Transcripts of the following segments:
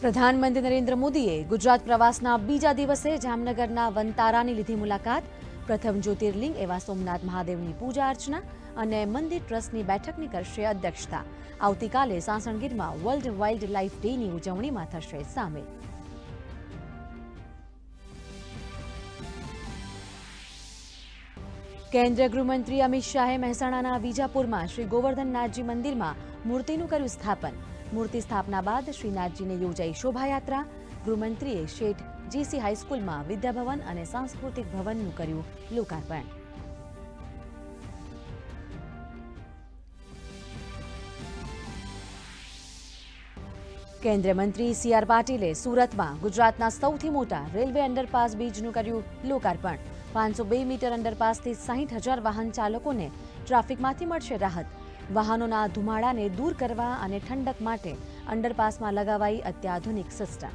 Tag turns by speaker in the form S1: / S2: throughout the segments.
S1: પ્રધાનમંત્રી નરેન્દ્ર મોદીએ ગુજરાત પ્રવાસના બીજા દિવસે જામનગરના વનતારાની લીધી મુલાકાત. પ્રથમ જ્યોતિર્લિંગ એવા સોમનાથ મહાદેવની પૂજા અર્ચના અને મંદિર ટ્રસ્ટની બેઠકની કરશે અધ્યક્ષતા. આવતીકાલે સાસણગીરમાં વર્લ્ડ વાઇલ્ડ લાઇફ ડેની ઉજવણીમાં થશે સામેલ. કેન્દ્રીય ગૃહમંત્રી અમિત શાહે મહેસાણાના વિજાપુરમાં શ્રી ગોવર્ધનનાથજી મંદિરમાં મૂર્તિનું કર્યું સ્થાપન. મૂર્તિ સ્થાપના બાદ શ્રીનાથજીને યોજાઈ શોભાયાત્રા. ગૃહમંત્રીએ શેઠ જીસી હાઈસ્કૂલમાં વિદ્યાભવન અને સાંસ્કૃતિક ભવનનું કર્યું લોકાર્પણ. કેન્દ્રીય મંત્રી સી આર પાટીલે સુરતમાં ગુજરાતના સૌથી મોટા રેલવે અંડરપાસ બ્રિજનું કર્યું લોકાર્પણ. પાંચસો બે મીટર અંડરપાસથી સાહીઠ હજાર વાહન ચાલકોને ટ્રાફિકમાંથી મળશે રાહત. વાહનોના ધુમાડાને દૂર કરવા અને ઠંડક માટે અંડરપાસમાં લગાવાઈ અત્યાધુનિક સિસ્ટમ.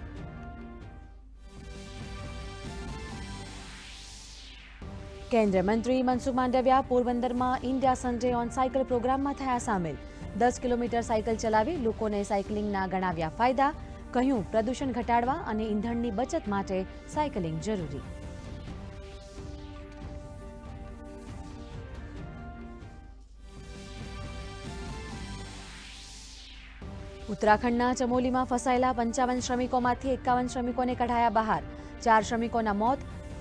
S1: કેન્દ્રીય મંત્રી મનસુખ માંડવિયા પોરબંદરમાં ઇન્ડિયા સન્ડે ઓન સાયકલ પ્રોગ્રામમાં થયા સામેલ. દસ કિલોમીટર સાયકલ ચલાવી લોકોને સાયકલિંગના ગણાવ્યા ફાયદા, કહ્યું, પ્રદૂષણ ઘટાડવા અને ઇંધણની બચત માટે સાયકલિંગ જરૂરી. ઉત્તરાખંડના ચમોલીમાં ફસાયેલા પંચાવન શ્રમિકોમાંથી એકાવન શ્રમિકોને કઢાયા બહાર. ચાર શ્રમિકોના મોત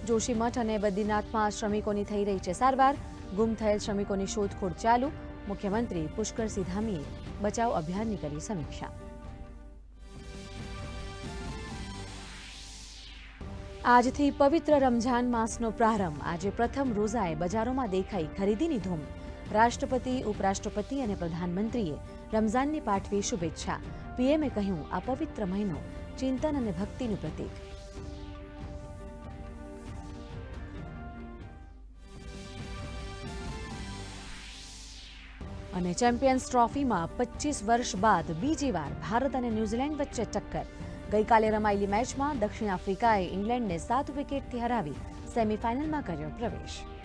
S1: જોશીમઠ અને બદ્રીનાથમાં શ્રમિકોની થઈ રહી છે સારવાર. ગુમ થયેલ શ્રમિકોની શોધખોળ ચાલુ. મુખ્યમંત્રી પુષ્કરસિંહ ધામીએ બચાવ અભિયાનની કરી સમીક્ષા. આજથી પવિત્ર રમઝાન માસનો પ્રારંભ. આજે પ્રથમ રોઝાએ બજારોમાં દેખાઈ ખરીદીની ધૂમ. રાષ્ટ્રપતિ, ઉપરાષ્ટ્રપતિ અને પ્રધાનમંત્રીએ રમઝાનની પાઠવી શુભેચ્છા. પીએમએ કહ્યું, આ પવિત્ર મહિનો ચિંતન અને ભક્તિનું પ્રતીક. અને ચેમ્પિયન્સ ટ્રોફીમાં પચીસ વર્ષ બાદ બીજી વાર ભારત અને ન્યૂઝીલેન્ડ વચ્ચે ટક્કર. ગઈકાલે રમાયેલી મેચમાં દક્ષિણ આફ્રિકાએ ઇંગ્લેન્ડને સાત વિકેટથી હરાવી સેમીફાઇનલમાં કર્યો પ્રવેશ.